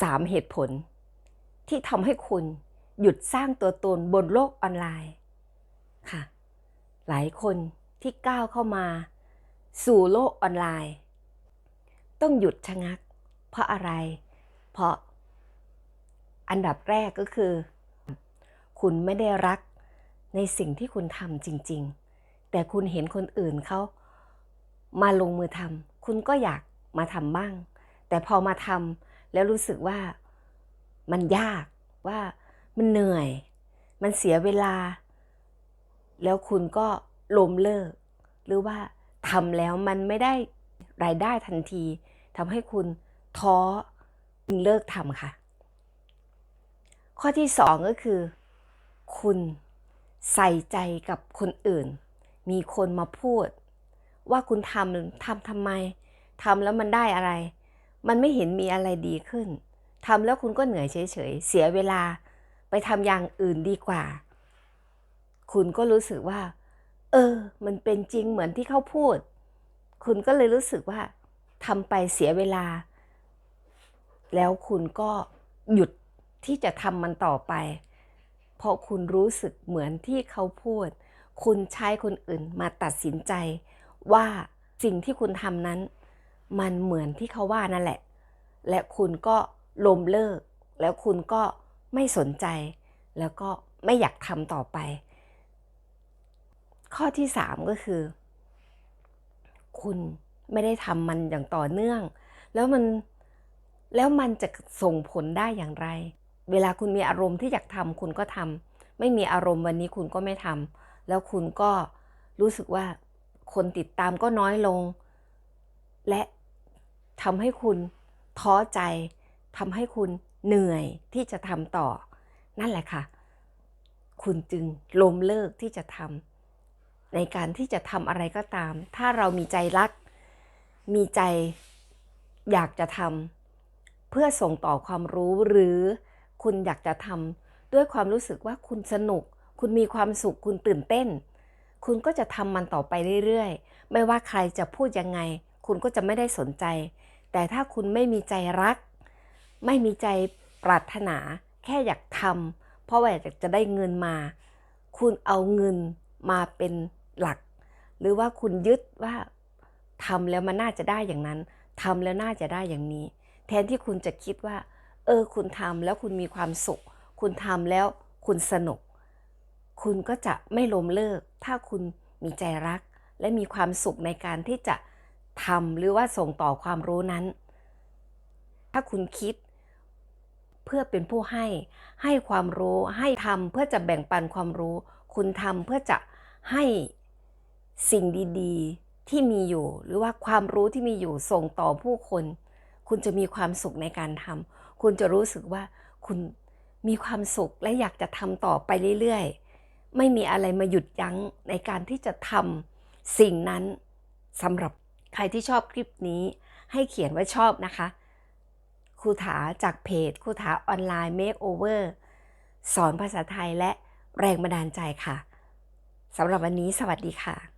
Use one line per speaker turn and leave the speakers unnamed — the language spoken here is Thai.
สามเหตุผล ที่ทำให้คุณหยุดสร้างตัวตนบนโลกออนไลน์ค่ะ หลายคนที่ก้าวเข้ามา สู่โลกออนไลน์ ต้องหยุดชะงัก เพราะอะไร เพราะอันดับแรกก็คือ คุณไม่ได้รักในสิ่งที่คุณทำจริง ๆ แต่คุณเห็นคนอื่นเขามาลงมือทำคุณก็อยากมาทำบ้าง แต่พอมาทำ แล้วรู้สึกว่ามันยากว่ามันเหนื่อย มันเสียเวลา แล้วคุณก็ล้มเลิก หรือว่าทำแล้วมันไม่ได้รายได้ทันทีทำให้คุณท้อจึงเลิกทำค่ะ ข้อที่สองก็คือ คุณใส่ใจกับคนอื่น มีคนมาพูด ว่าคุณทำทำทำไมทำแล้วมันได้อะไร มันไม่เห็นมีอะไรดีขึ้นทำแล้วคุณก็เหนื่อยเฉยๆ เสียเวลาไปทำอย่างอื่นดีกว่า คุณก็รู้สึกว่า เออ มันเป็นจริงเหมือนที่เขาพูด คุณก็เลยรู้สึกว่าทำไปเสียเวลา แล้วคุณก็หยุดที่จะทำมันต่อไป เพราะคุณรู้สึกเหมือนที่เขาพูด คุณใช้คนอื่นมาตัดสินใจว่าสิ่งที่คุณทำนั้น มันเหมือนที่เขาว่านั่นแหละ และคุณก็ลมเลิก แล้วคุณก็ไม่สนใจ แล้วก็ไม่อยากทำต่อไป ข้อที่สามก็คือ คุณไม่ได้ทำมันอย่างต่อเนื่อง แล้วมันแล้วมันจะส่งผลได้อย่างไร เวลาคุณมีอารมณ์ที่อยากทำคุณก็ทำไม่มีอารมณ์วันนี้คุณก็ไม่ทำแล้วคุณก็รู้สึกว่าคนติดตามก็น้อยลง และ ทำให้คุณท้อใจทำให้คุณเหนื่อยที่จะทำต่อ นั่นแหละค่ะ คุณจึงล้มเลิกที่จะทำในการที่จะทำอะไรก็ตาม ถ้าเรามีใจรัก มีใจอยากจะทำเพื่อส่งต่อความรู้หรือคุณอยากจะทำด้วยความรู้สึกว่าคุณสนุก คุณมีความสุขคุณตื่นเต้น คุณก็จะทำมันต่อไปเรื่อยๆ ไม่ว่าใครจะพูดยังไง คุณก็จะไม่ได้สนใจ แต่ถ้าคุณไม่มีใจรัก ไม่มีใจปรารถนา แค่อยากทำเพราะว่าอยากจะได้เงินมา คุณเอาเงินมาเป็นหลัก หรือว่าคุณยึดว่าทำแล้วมันน่าจะได้อย่างนั้นทำแล้วน่าจะได้อย่างนี้ แทนที่คุณจะคิดว่า เออ คุณทำแล้วคุณมีความสุข คุณทำแล้วคุณสนุก คุณก็จะไม่ล้มเลิก ถ้าคุณมีใจรัก และมีความสุขในการที่จะ ทำหรือว่าส่งต่อความรู้นั้น ถ้าคุณคิดเพื่อเป็นผู้ให้ให้ความรู้ให้ทำเพื่อจะแบ่งปันความรู้ คุณทำเพื่อจะให้สิ่งดีๆที่มีอยู่ หรือว่าความรู้ที่มีอยู่ส่งต่อผู้คน คุณจะมีความสุขในการทำคุณจะรู้สึกว่าคุณมีความสุขและอยากจะทำต่อไปเรื่อยๆ ไม่มีอะไรมาหยุดยั้งในการที่จะทำสิ่งนั้นสำหรับ ใครที่ชอบคลิปนี้ให้เขียนว่าชอบนะคะครูถาจากเพจครูถาออนไลน์ Makeover สอนภาษาไทยและแรงบันดาลใจค่ะสำหรับวันนี้สวัสดีค่ะ